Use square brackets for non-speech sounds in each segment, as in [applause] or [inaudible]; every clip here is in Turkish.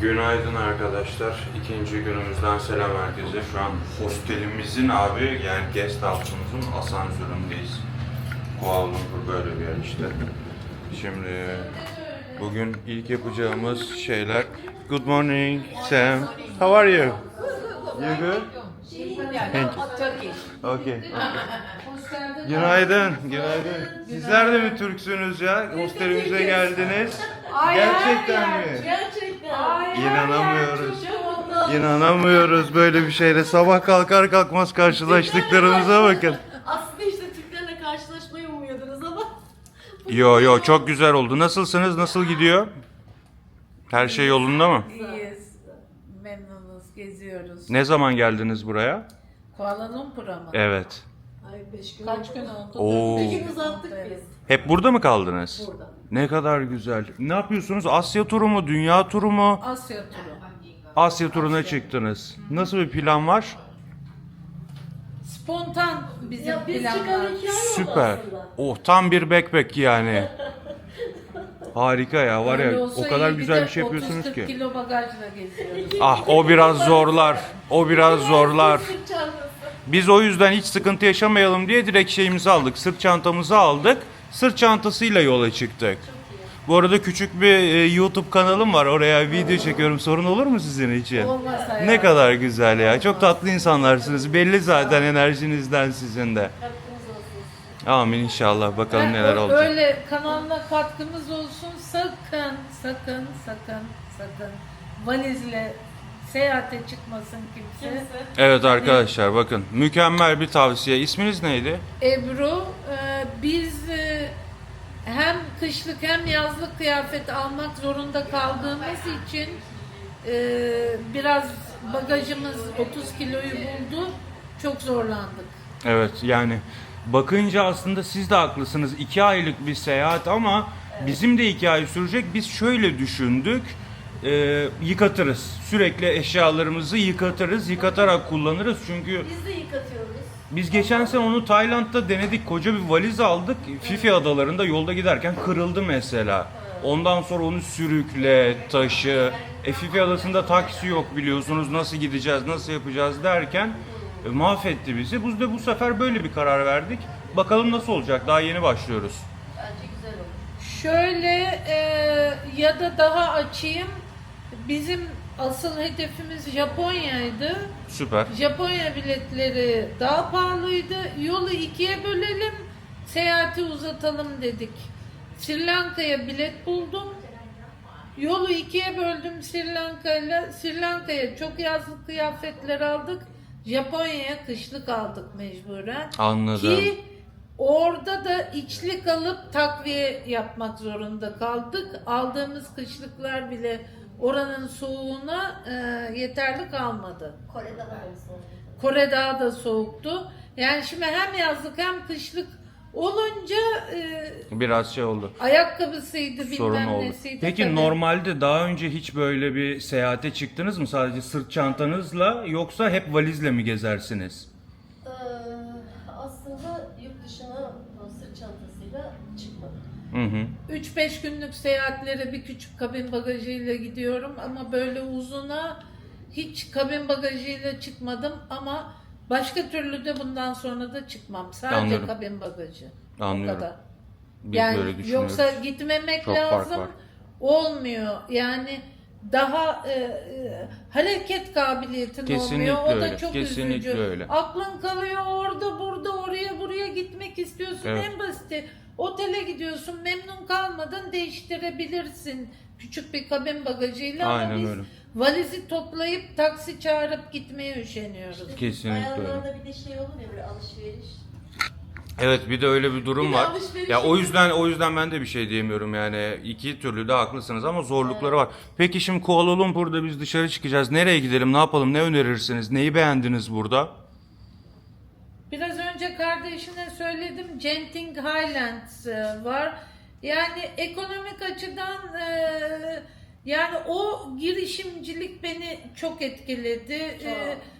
Günaydın arkadaşlar. İkinci günümüzden selam herkese. Şu an hostelimizin abi yani guest house'umuzun asansöründeyiz. Kuala Lumpur böyle bir yer işte. Şimdi bugün ilk yapacağımız şeyler. Good morning Sam. How are you? You good? Thank you. Okay. Günaydın, günaydın. Sizler de mi Türksünüz ya? Hostelimize geldiniz. Gerçekten mi? Gerçekten. İnanamıyoruz. Çok mutlu. İnanamıyoruz böyle bir şeyle. Sabah kalkar kalkmaz karşılaştıklarımıza bakın. Aslında işte Türklerle karşılaşmayı umuyordunuz ama. Yo yo çok güzel oldu. Nasılsınız? Nasıl gidiyor? Her şey yolunda mı? İyiyiz. Memnunuz. Geziyoruz. Ne zaman geldiniz buraya? Kuala Lumpur'a mı? Evet. Ay beş gün Kaç gün oldu? Oo. Dört Bir gün gün uzattık biz. Hep burada mı kaldınız? Burada. Ne kadar güzel. Ne yapıyorsunuz? Asya turu mu? Dünya turu mu? Asya turu. Asya turuna çıktınız. Nasıl bir plan var? Spontan bizim Ya biz planlar. hikaye oldu Süper. aslında. Oh tam bir backpack yani. Harika ya var Öyle ya olsa o kadar iyi, güzel de bir şey yapıyorsunuz 30-40 ki. kilo bagajla geziyoruz. Ah o biraz zorlar. O biraz zorlar. Sırt çantası. Biz o yüzden hiç sıkıntı yaşamayalım diye direkt şeyimizi aldık. Sırt çantamızı aldık. Sırt çantasıyla yola çıktık. Bu arada küçük bir e, YouTube kanalım var. Oraya video çekiyorum. Sorun olur mu sizin için? Olmaz. Ne kadar güzel ya. Çok tatlı insanlarsınız. Belli zaten enerjinizden sizin de. Olsun. Amin inşallah. Bakalım neler ö- olacak. Öyle kanalına katkımız olsun. Sakın, sakın, sakın, sakın valizle seyahate çıkmasın kimse. Kimse. Evet arkadaşlar bakın. Mükemmel bir tavsiye. İsminiz neydi? Ebru, e, biz e, hem kışlık hem yazlık kıyafet almak zorunda kaldığımız için e, biraz bagajımız 30 kiloyu buldu. Çok zorlandık. Evet yani bakınca aslında siz de haklısınız. İki aylık bir seyahat ama bizim de iki ay sürecek. Biz şöyle düşündük. Ee, yıkatırız. Sürekli eşyalarımızı yıkatırız. Yıkatarak kullanırız. Çünkü Biz de yıkatıyoruz. biz geçen sene onu Tayland'da denedik. Koca bir valiz aldık. Fifi adalarında yolda giderken kırıldı mesela. Ondan sonra onu sürükle, taşı. E Fifi adasında taksi yok biliyorsunuz. Nasıl gideceğiz, nasıl yapacağız derken e, mahvetti bizi. Biz de bu sefer böyle bir karar verdik. Bakalım nasıl olacak. Daha yeni başlıyoruz. Bence güzel olur. Şöyle e, ya da daha açayım. Bizim asıl hedefimiz Japonya'ydı. Süper. Japonya biletleri daha pahalıydı. Yolu ikiye bölelim, seyahati uzatalım dedik. Sri Lanka'ya bilet buldum. Yolu ikiye böldüm Sri Lanka'yla. Sri Lanka'ya çok yazlık kıyafetler aldık. Japonya'ya kışlık aldık mecburen. Anladım. Ki orada da içlik alıp takviye yapmak zorunda kaldık. Aldığımız kışlıklar bile oranın soğuğuna e, yeterli kalmadı. Kore'de aramız oldu. Kore daha da soğuktu. Yani şimdi hem yazlık hem kışlık olunca e, Biraz şey oldu. ayakkabısıydı Sorun bilmem oldu. nesiydi. Peki tabii. normalde daha önce hiç böyle bir seyahate çıktınız mı? Sadece sırt çantanızla yoksa hep valizle mi gezersiniz? Yurt dışına sırt çantasıyla hı. 3-5 günlük seyahatlere bir küçük kabin bagajıyla gidiyorum ama böyle uzuna hiç kabin bagajıyla çıkmadım ama başka türlü de bundan sonra da çıkmam. Sadece Anlıyorum. kabin bagajı. Anlıyorum. O kadar. Biz yani böyle düşünüyoruz. yoksa gitmemek Çok fark lazım. var. Olmuyor. Yani daha e, e, hareket kabiliyetin Kesinlikle olmuyor. O da öyle, çok kesinlikle üzücü. öyle. Aklın kalıyor orada burada oraya buraya gitmek istiyorsun. Evet. En basiti otele gidiyorsun memnun kalmadın değiştirebilirsin. Küçük bir kabin bagajıyla Aynen ama biz öyle. valizi toplayıp taksi çağırıp gitmeye üşeniyoruz. Kesinlikle öyle. Ayarlarında bir de şey olur ya böyle alışveriş. Evet bir de öyle bir durum Bir de var. alışveriş Ya o yüzden o yüzden ben de bir şey diyemiyorum yani. iki türlü de haklısınız ama zorlukları var. Peki şimdi Kuala Lumpur'da biz dışarı çıkacağız. Nereye gidelim? Ne yapalım? Ne önerirsiniz? Neyi beğendiniz burada? Biraz önce kardeşine söyledim Genting Highlands e, var. Yani ekonomik açıdan e, yani o girişimcilik beni çok etkiledi. E, bi-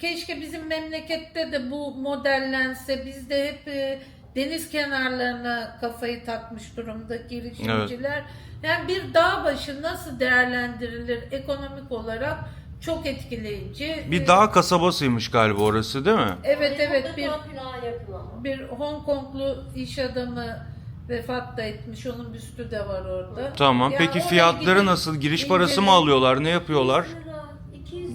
keşke bizim memlekette de bu modellense. Biz de hep e, deniz kenarlarına kafayı takmış durumda girişimciler. Yani bir dağ başı nasıl değerlendirilir ekonomik olarak çok etkileyici. Bir Ee, dağ kasabasıymış galiba orası değil mi? Evet evet bir bir Hong Konglu iş adamı vefat da etmiş. Onun büstü de var orada. Tamam. Yani Peki fiyatları gidip nasıl? Giriş parası mı alıyorlar? Ne yapıyorlar?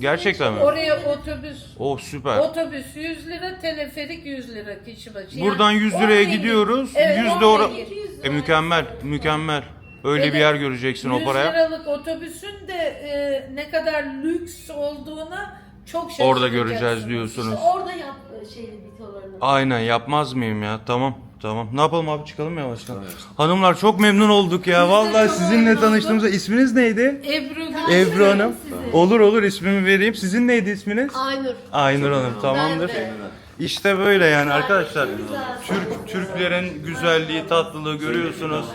Gerçekten mi? Oraya otobüs Oh süper. otobüs 100 lira, teleferik 100 lira kişi başı. Yani Buradan 100 liraya oraya gidiyoruz. Evet, 100 de oraya ora... gidip- E mükemmel, mükemmel. Öyle bir Evet. yer göreceksin o 100 paraya. liralık otobüsün de e, ne kadar lüks olduğuna çok şaşıracaksın. Orada göreceğiz diyorsunuz. İşte orada yap e, şeyli bitolarını. Aynen yapmaz mıyım ya? Tamam. Tamam. Ne yapalım abi çıkalım mı yavaştan? Hanımlar çok memnun olduk ya. Vallahi sizinle memnun tanıştığımızda isminiz neydi? Ebru Ebru Hanım. Olur olur ismimi vereyim. Sizin neydi isminiz? Aynur. Aynur Hanım tamamdır. İşte böyle yani arkadaşlar. Türk Türklerin güzelliği, tatlılığı görüyorsunuz.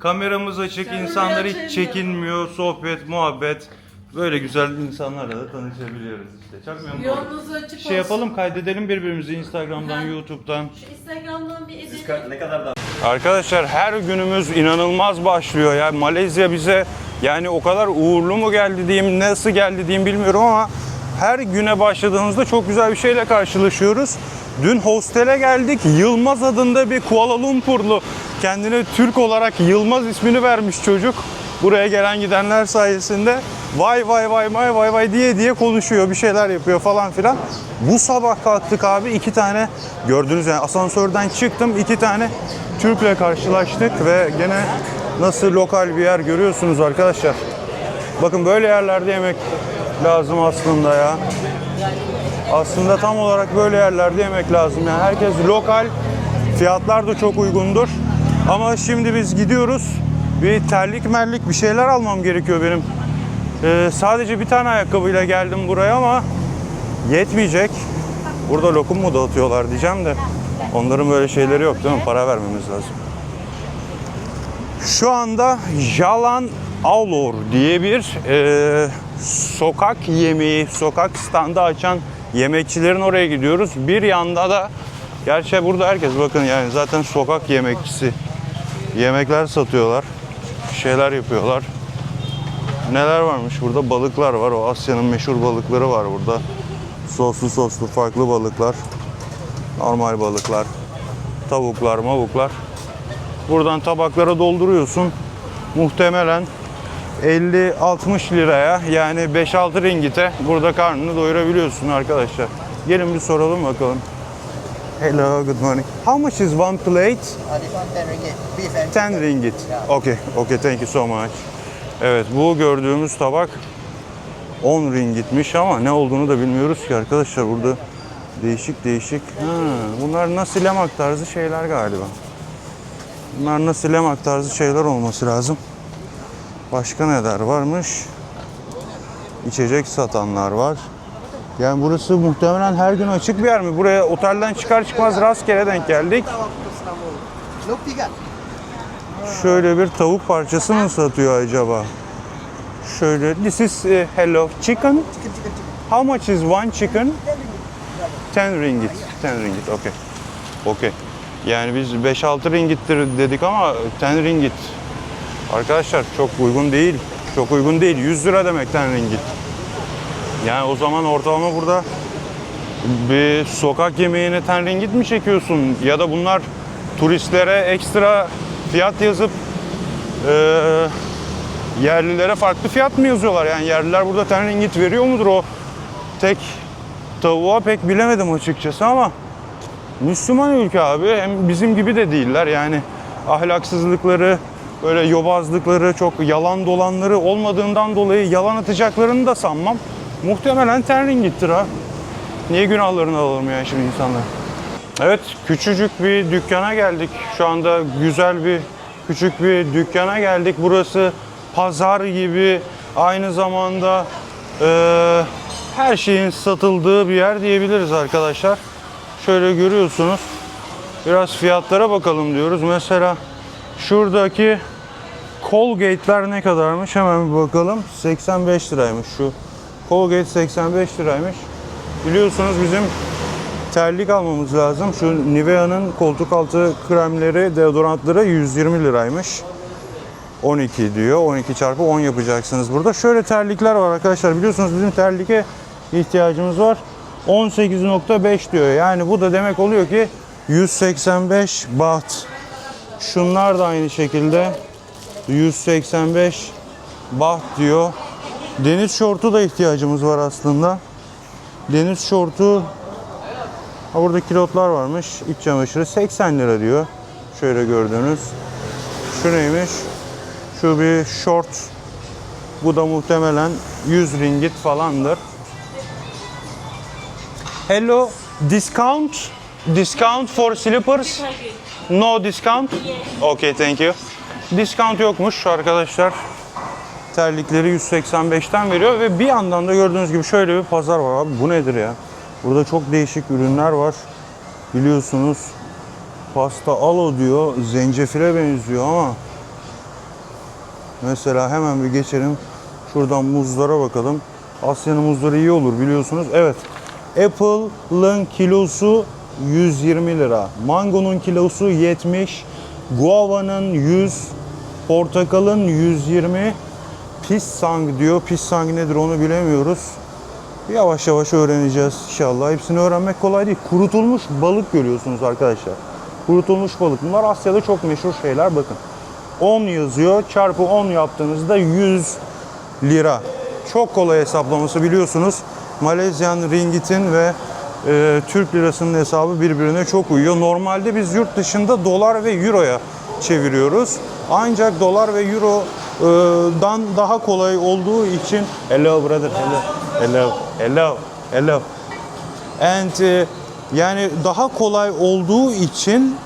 Kameramız açık, insanlar hiç çekinmiyor, sohbet, muhabbet. Böyle güzel insanlarla da tanışabiliyoruz işte. Çok memnun oldum. Yolunuz açık olsun. Şey yapalım, kaydedelim birbirimizi Instagram'dan, YouTube'dan. Şu Instagram'dan bir edelim. Ne kadar da Arkadaşlar her günümüz inanılmaz başlıyor ya. Malezya bize yani o kadar uğurlu mu geldi diyeyim, nasıl geldi diyeyim bilmiyorum ama her güne başladığımızda çok güzel bir şeyle karşılaşıyoruz. Dün hostele geldik. Yılmaz adında bir Kuala Lumpurlu kendine Türk olarak Yılmaz ismini vermiş çocuk. Buraya gelen gidenler sayesinde vay vay vay vay vay vay diye diye konuşuyor. Bir şeyler yapıyor falan filan. Bu sabah kalktık abi iki tane gördünüz yani asansörden çıktım iki tane Türk'le karşılaştık ve gene nasıl lokal bir yer görüyorsunuz arkadaşlar. Bakın böyle yerlerde yemek lazım aslında ya. Aslında tam olarak böyle yerlerde yemek lazım. Yani herkes lokal, fiyatlar da çok uygundur. Ama şimdi biz gidiyoruz. Bir terlik merlik bir şeyler almam gerekiyor benim. Ee, sadece bir tane ayakkabıyla geldim buraya ama yetmeyecek. Burada lokum mu dağıtıyorlar diyeceğim de onların böyle şeyleri yok değil mi? Para vermemiz lazım. Şu anda Jalan Aulor diye bir e, sokak yemeği, sokak standı açan yemekçilerin oraya gidiyoruz. Bir yanda da gerçi burada herkes bakın yani zaten sokak yemekçisi. Yemekler satıyorlar. Şeyler yapıyorlar. Neler varmış burada? Balıklar var. O Asya'nın meşhur balıkları var burada. Soslu soslu farklı balıklar. Normal balıklar. Tavuklar, mavuklar. Buradan tabaklara dolduruyorsun. Muhtemelen 50-60 liraya yani 5-6 ringite burada karnını doyurabiliyorsun arkadaşlar. Gelin bir soralım bakalım. Hello, good morning. How much is one plate? Uh, this one 10 ringgit. Beef and 10 ringgit. Okay, okay, thank you so much. Evet, bu gördüğümüz tabak 10 ringgitmiş ama ne olduğunu da bilmiyoruz ki arkadaşlar. Burada değişik değişik. Ha, bunlar nasıl lemak tarzı şeyler galiba. Bunlar nasıl lemak tarzı şeyler olması lazım. Başka neler varmış? İçecek satanlar var. Yani burası muhtemelen her gün açık bir yer mi? Buraya otelden çıkar çıkmaz rastgele denk geldik. Şöyle bir tavuk parçası mı satıyor acaba? Şöyle, this is eh, hello chicken. How much is one chicken? 10 ringgit. 10 ringgit, okay. Okay. Yani biz 5-6 ringittir dedik ama 10 ringgit. Arkadaşlar çok uygun değil. Çok uygun değil. 100 lira demek 10 ringgit. Yani o zaman ortalama burada bir sokak yemeğine 10 ringgit mi çekiyorsun? Ya da bunlar turistlere ekstra fiyat yazıp eee yerlilere farklı fiyat mı yazıyorlar? Yani yerliler burada 10 ringgit veriyor mudur o tek tavuğa pek bilemedim açıkçası ama Müslüman ülke abi. Hem bizim gibi de değiller yani ahlaksızlıkları, böyle yobazlıkları, çok yalan dolanları olmadığından dolayı yalan atacaklarını da sanmam. Muhtemelen ten gittir ha. Niye günahlarını alalım yani şimdi insanlar? Evet, küçücük bir dükkana geldik. Şu anda güzel bir küçük bir dükkana geldik. Burası pazar gibi aynı zamanda eee, her şeyin satıldığı bir yer diyebiliriz arkadaşlar. Şöyle görüyorsunuz. Biraz fiyatlara bakalım diyoruz. Mesela şuradaki Colgate'ler ne kadarmış? Hemen bir bakalım. 85 liraymış şu. Colgate 85 liraymış. Biliyorsunuz bizim terlik almamız lazım. Şu Nivea'nın koltuk altı kremleri, deodorantları 120 liraymış. 12 diyor. 12 çarpı 10 yapacaksınız burada. Şöyle terlikler var arkadaşlar. Biliyorsunuz bizim terlike ihtiyacımız var. 18.5 diyor. Yani bu da demek oluyor ki 185 baht. Şunlar da aynı şekilde 185 baht diyor. Deniz şortu da ihtiyacımız var aslında. Deniz şortu ha burada kilotlar varmış. İç çamaşırı 80 lira diyor. Şöyle gördüğünüz. Şu neymiş? Şu bir short. Bu da muhtemelen 100 ringgit falandır. Hello, discount? Discount for slippers? No discount? Okay, thank you. Discount yokmuş arkadaşlar. Terlikleri 185'ten veriyor ve bir yandan da gördüğünüz gibi şöyle bir pazar var abi. Bu nedir ya? Burada çok değişik ürünler var. Biliyorsunuz pasta alo diyor. Zencefile benziyor ama Mesela hemen bir geçelim. Şuradan muzlara bakalım. Asya'nın muzları iyi olur biliyorsunuz. Evet. Apple'ın kilosu 120 lira. Mangonun kilosu 70. Guava'nın 100. Portakalın 120. Pissang diyor. Pissang nedir onu bilemiyoruz. Yavaş yavaş öğreneceğiz inşallah. Hepsini öğrenmek kolay değil. Kurutulmuş balık görüyorsunuz arkadaşlar. Kurutulmuş balık. Bunlar Asya'da çok meşhur şeyler. Bakın. 10 yazıyor. Çarpı 10 yaptığınızda 100 lira. Çok kolay hesaplaması biliyorsunuz. Malezyan ringitin ve e, Türk lirasının hesabı birbirine çok uyuyor. Normalde biz yurt dışında dolar ve euroya çeviriyoruz. Ancak dolar ve eurodan daha kolay olduğu için Hello brother, hello, hello, hello, hello. And e, yani daha kolay olduğu için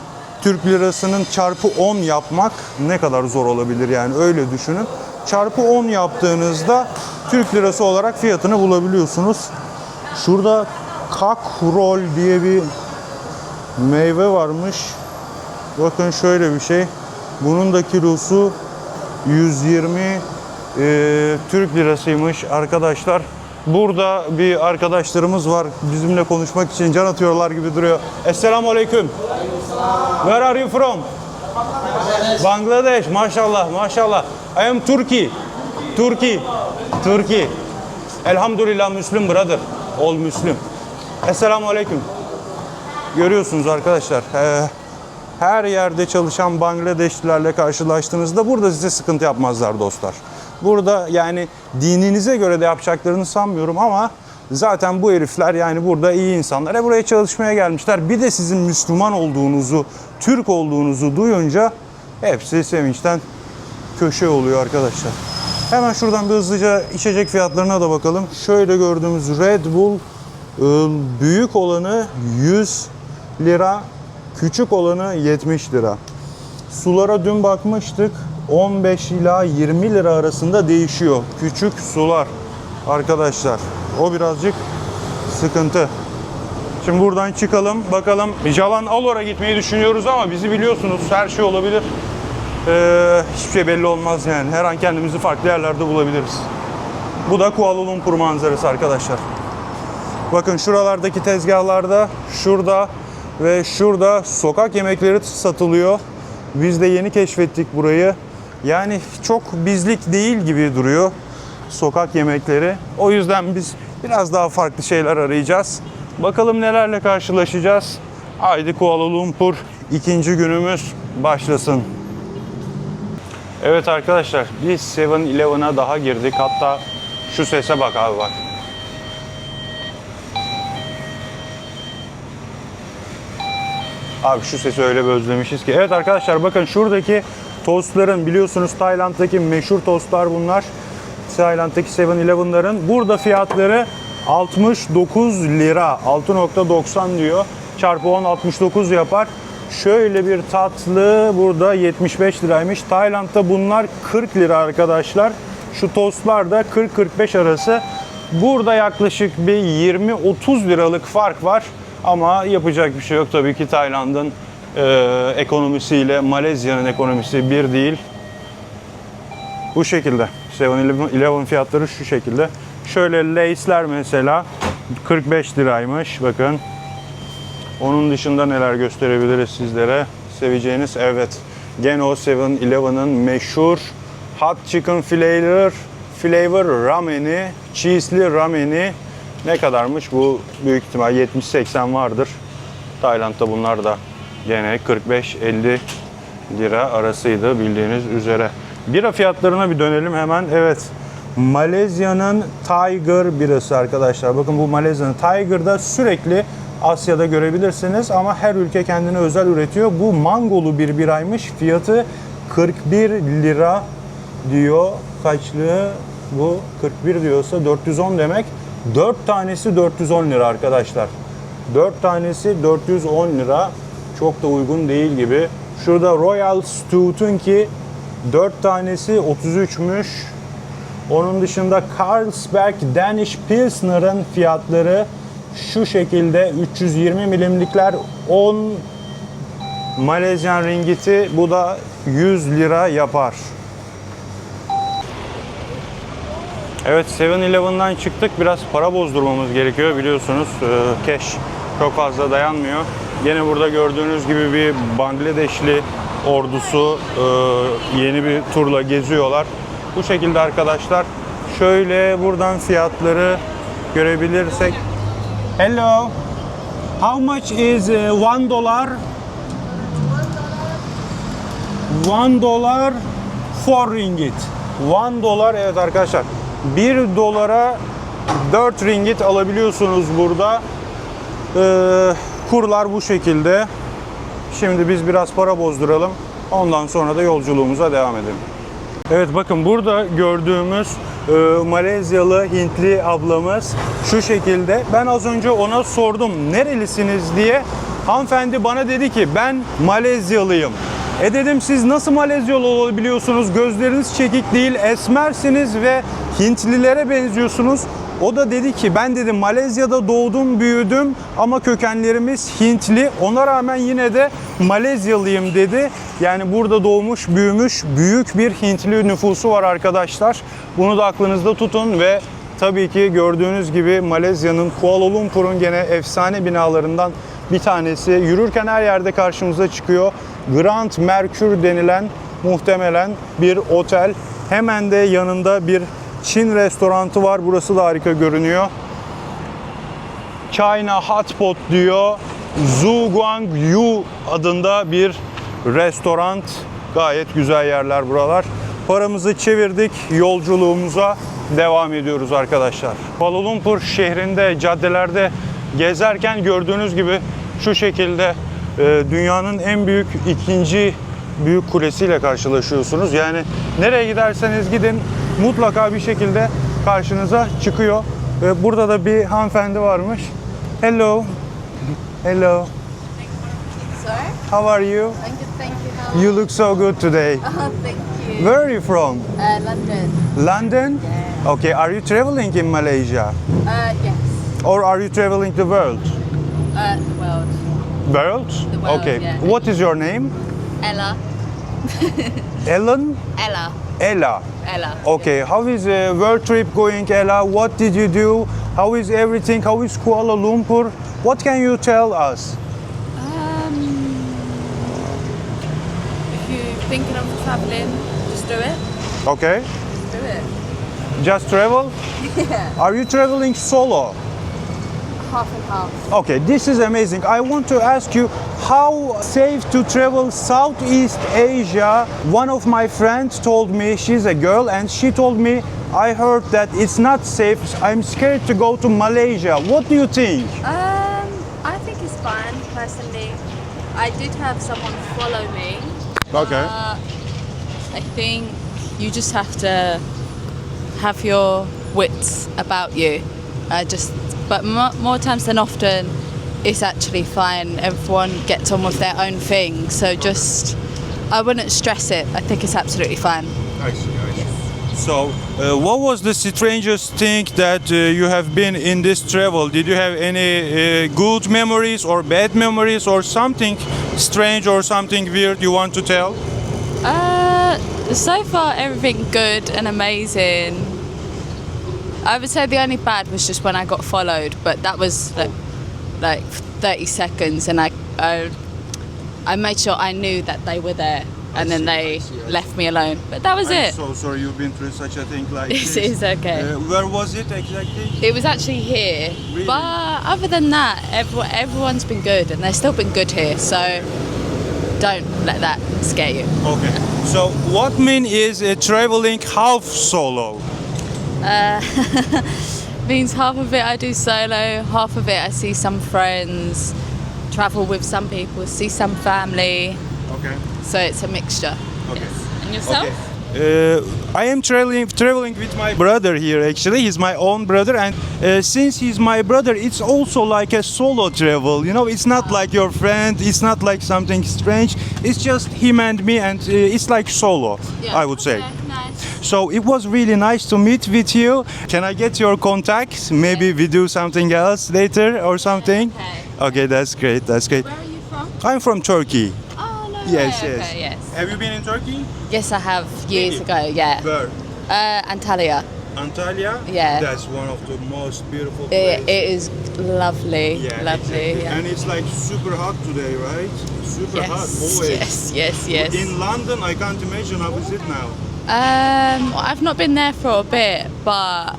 Türk lirasının çarpı 10 yapmak ne kadar zor olabilir yani öyle düşünün. Çarpı 10 yaptığınızda Türk lirası olarak fiyatını bulabiliyorsunuz. Şurada kakrol diye bir meyve varmış. Bakın şöyle bir şey. Bunun da kilosu 120 e, Türk lirasıymış arkadaşlar. Burada bir arkadaşlarımız var bizimle konuşmak için can atıyorlar gibi duruyor. Esselamu Aleyküm. Where are you from? Bangladesh. Maşallah, maşallah. I am Turkey. Turkey. Turkey. Elhamdülillah Müslüm brother. All Müslüm. Esselamu Aleyküm. Görüyorsunuz arkadaşlar. eee, her yerde çalışan Bangladeşlilerle karşılaştığınızda burada size sıkıntı yapmazlar dostlar. Burada yani dininize göre de yapacaklarını sanmıyorum ama zaten bu herifler yani burada iyi insanlar. E buraya çalışmaya gelmişler. Bir de sizin Müslüman olduğunuzu, Türk olduğunuzu duyunca hepsi sevinçten köşe oluyor arkadaşlar. Hemen şuradan bir hızlıca içecek fiyatlarına da bakalım. Şöyle gördüğümüz Red Bull e, büyük olanı 100 lira, küçük olanı 70 lira. Sulara dün bakmıştık. 15 ila 20 lira arasında değişiyor. Küçük sular arkadaşlar. O birazcık sıkıntı. Şimdi buradan çıkalım bakalım. Jalan Alor'a gitmeyi düşünüyoruz ama bizi biliyorsunuz her şey olabilir. Ee, hiçbir şey belli olmaz yani. Her an kendimizi farklı yerlerde bulabiliriz. Bu da Kuala Lumpur manzarası arkadaşlar. Bakın şuralardaki tezgahlarda şurada ve şurada sokak yemekleri satılıyor. Biz de yeni keşfettik burayı. Yani çok bizlik değil gibi duruyor sokak yemekleri. O yüzden biz biraz daha farklı şeyler arayacağız. Bakalım nelerle karşılaşacağız. Haydi Kuala Lumpur ikinci günümüz başlasın. Evet arkadaşlar biz 7-Eleven'a daha girdik. Hatta şu sese bak abi bak. Abi şu sesi öyle bir özlemişiz ki. Evet arkadaşlar bakın şuradaki tostların biliyorsunuz Tayland'daki meşhur tostlar bunlar. Tayland'daki 7-Eleven'ların. Burada fiyatları 69 lira. 6.90 diyor. Çarpı 10 69 yapar. Şöyle bir tatlı burada 75 liraymış. Tayland'da bunlar 40 lira arkadaşlar. Şu tostlar da 40-45 arası. Burada yaklaşık bir 20-30 liralık fark var. Ama yapacak bir şey yok tabii ki Tayland'ın e, ekonomisiyle Malezya'nın ekonomisi bir değil. Bu şekilde. 7-Eleven fiyatları şu şekilde. Şöyle Lay's'ler mesela 45 liraymış bakın. Onun dışında neler gösterebiliriz sizlere? Seveceğiniz evet. Geno 7-Eleven'ın meşhur Hot Chicken Flavor, flavor rameni, cheese'li rameni ne kadarmış? Bu büyük ihtimal 70-80 vardır. Tayland'da bunlar da gene 45-50 lira arasıydı bildiğiniz üzere. Bira fiyatlarına bir dönelim hemen. Evet. Malezya'nın Tiger birası arkadaşlar. Bakın bu Malezya'nın Tiger'da sürekli Asya'da görebilirsiniz ama her ülke kendine özel üretiyor. Bu mangolu bir biraymış. Fiyatı 41 lira diyor. Kaçlığı bu 41 diyorsa 410 demek. 4 tanesi 410 lira arkadaşlar. 4 tanesi 410 lira. Çok da uygun değil gibi. Şurada Royal Stout'un ki 4 tanesi 33'müş. Onun dışında Carlsberg Danish Pilsner'ın fiyatları şu şekilde 320 milimlikler 10 Malezyan ringgiti bu da 100 lira yapar. Evet 7-Eleven'dan çıktık. Biraz para bozdurmamız gerekiyor biliyorsunuz. e, Cash çok fazla dayanmıyor. Yine burada gördüğünüz gibi bir Bangladeşli ordusu e, yeni bir turla geziyorlar. Bu şekilde arkadaşlar. Şöyle buradan fiyatları görebilirsek. Hello. How much is uh, one dollar? One dollar four ringgit. One dolar evet arkadaşlar. 1 dolara 4 ringgit alabiliyorsunuz burada. Ee, kurlar bu şekilde. Şimdi biz biraz para bozduralım. Ondan sonra da yolculuğumuza devam edelim. Evet bakın burada gördüğümüz e, Malezyalı Hintli ablamız şu şekilde. Ben az önce ona sordum nerelisiniz diye. Hanımefendi bana dedi ki ben Malezyalıyım. E dedim siz nasıl Malezyalı olabiliyorsunuz? Gözleriniz çekik değil, esmersiniz ve Hintlilere benziyorsunuz. O da dedi ki ben dedim Malezya'da doğdum, büyüdüm ama kökenlerimiz Hintli. Ona rağmen yine de Malezyalıyım dedi. Yani burada doğmuş, büyümüş büyük bir Hintli nüfusu var arkadaşlar. Bunu da aklınızda tutun ve tabii ki gördüğünüz gibi Malezya'nın Kuala Lumpur'un gene efsane binalarından bir tanesi. Yürürken her yerde karşımıza çıkıyor. Grand Mercure denilen muhtemelen bir otel. Hemen de yanında bir Çin restoranı var. Burası da harika görünüyor. China Hot Pot diyor. Zhu Guang Yu adında bir restoran. Gayet güzel yerler buralar. Paramızı çevirdik. Yolculuğumuza devam ediyoruz arkadaşlar. Kuala Lumpur şehrinde, caddelerde gezerken gördüğünüz gibi şu şekilde e, dünyanın en büyük ikinci büyük kulesiyle karşılaşıyorsunuz. Yani nereye giderseniz gidin mutlaka bir şekilde karşınıza çıkıyor. Ve burada da bir hanımefendi varmış. Hello. Hello. How are you? I'm good, thank you. You look so good today. Oh, [laughs] thank you. Where are you from? Uh, London. London? Okay, are you traveling in Malaysia? Uh, yes. Or are you traveling the world? Uh, the world. World? The world, okay. yeah. What is your name? Ella. [laughs] Ellen? Ella. Ella. Ella. Okay, how is the world trip going, Ella? What did you do? How is everything? How is Kuala Lumpur? What can you tell us? Um, if you're thinking of travelling, just do it. Okay, Just do it. just travel? [laughs] Yeah. Are you traveling solo? Half and half. Okay, this is amazing. I want to ask you how safe to travel Southeast Asia. One of my friends told me she's a girl and she told me I heard that it's not safe. I'm scared to go to Malaysia. What do you think? Um, I think it's fine personally. I did have someone follow me. Okay. Uh, I think you just have to have your wits about you. Uh, just, but more, more times than often, it's actually fine. Everyone gets on with their own thing. So just, I wouldn't stress it. I think it's absolutely fine. I see, I see. So, uh, what was the strangest thing that uh, you have been in this travel? Did you have any uh, good memories or bad memories or something strange or something weird you want to tell? Uh, so far everything good and amazing. I would say the only bad was just when I got followed, but that was like, like 30 seconds, and I, I, I made sure I knew that they were there, and then see, they I see, I left me alone. But that was I'm it. so sorry you've been through such a thing like [laughs] It's, this. is okay. Uh, where was it exactly? It was actually here, Really? but other than that, everyone, everyone's been good, and they've still been good here. So don't let that scare you. Okay. So what mean is uh, traveling half solo? Uh, [laughs] means half of it I do solo, half of it I see some friends, travel with some people, see some family. Okay. So it's a mixture. Okay. Yes. And yourself? Uh, I am traveling traveling with my brother here. Actually, he's my own brother, and uh, since he's my brother, it's also like a solo travel. You know, it's not like your friend. It's not like something strange. It's just him and me, and uh, it's like solo. I would say. Okay, nice. So it was really nice to meet with you. Can I get your contact? Maybe we do something else later or something. Okay. Okay, that's great. That's great. Where are you from? I'm from Turkey. Yes. Okay, yes. Have you been in Turkey? Yes, I have years Really? ago. Yeah. Where? Uh, Antalya. Antalya? Yeah. That's one of the most beautiful It, it is lovely. yeah, lovely. exactly. Yeah. And it's like super hot today, right? Super hot, Yes, always. yes, yes, yes. In London, I can't imagine how is it now. Um, I've not been there for a bit, but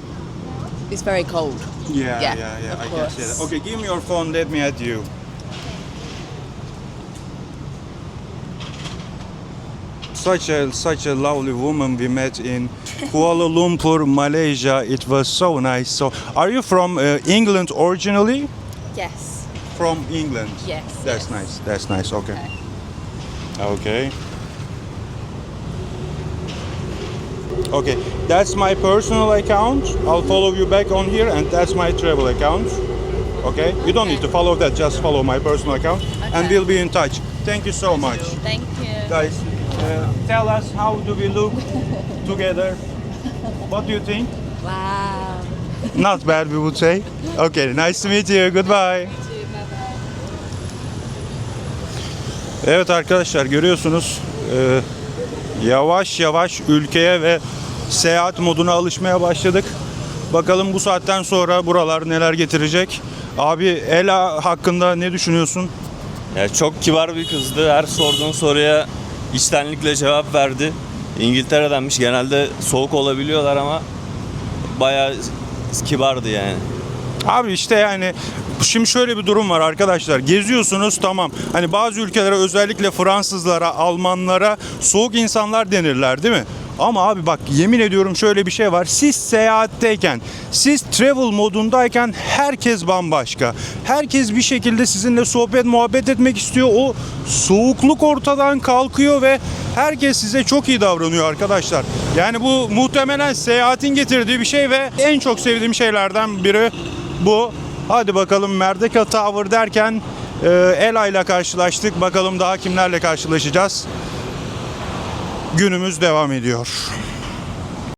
it's very cold. Yeah, Yeah, yeah, yeah. of I can see course. that. Okay, give me your phone. Let me add you. Such a such a lovely woman we met in Kuala Lumpur, Malaysia. It was so nice. So, are you from uh, England originally? Yes. From England. Yes. That's yes. nice. That's nice. Okay. Okay. Okay, that's my personal account. I'll follow you back on here, and that's my travel account. Okay, you don't need to follow that. Just follow my personal account, and we'll be in touch. Thank you so much, Thank you. guys. Uh, tell us how do we look together? What do you think? Wow. Not bad, we would say. Okay, nice to meet you. Goodbye. Evet arkadaşlar görüyorsunuz e, yavaş yavaş ülkeye ve seyahat moduna alışmaya başladık. Bakalım bu saatten sonra buralar neler getirecek. Abi Ela hakkında ne düşünüyorsun? Ya çok kibar bir kızdı. Her sorduğun soruya içtenlikle cevap verdi. İngiltere'denmiş. Genelde soğuk olabiliyorlar ama bayağı kibardı yani. Abi işte yani şimdi şöyle bir durum var arkadaşlar. Geziyorsunuz tamam. Hani bazı ülkelere özellikle Fransızlara, Almanlara soğuk insanlar denirler değil mi? Ama abi bak yemin ediyorum şöyle bir şey var. Siz seyahatteyken, siz travel modundayken herkes bambaşka. Herkes bir şekilde sizinle sohbet muhabbet etmek istiyor. O soğukluk ortadan kalkıyor ve herkes size çok iyi davranıyor arkadaşlar. Yani bu muhtemelen seyahatin getirdiği bir şey ve en çok sevdiğim şeylerden biri bu. Hadi bakalım Merdeka Tower derken e, Ela ile karşılaştık. Bakalım daha kimlerle karşılaşacağız. Günümüz devam ediyor.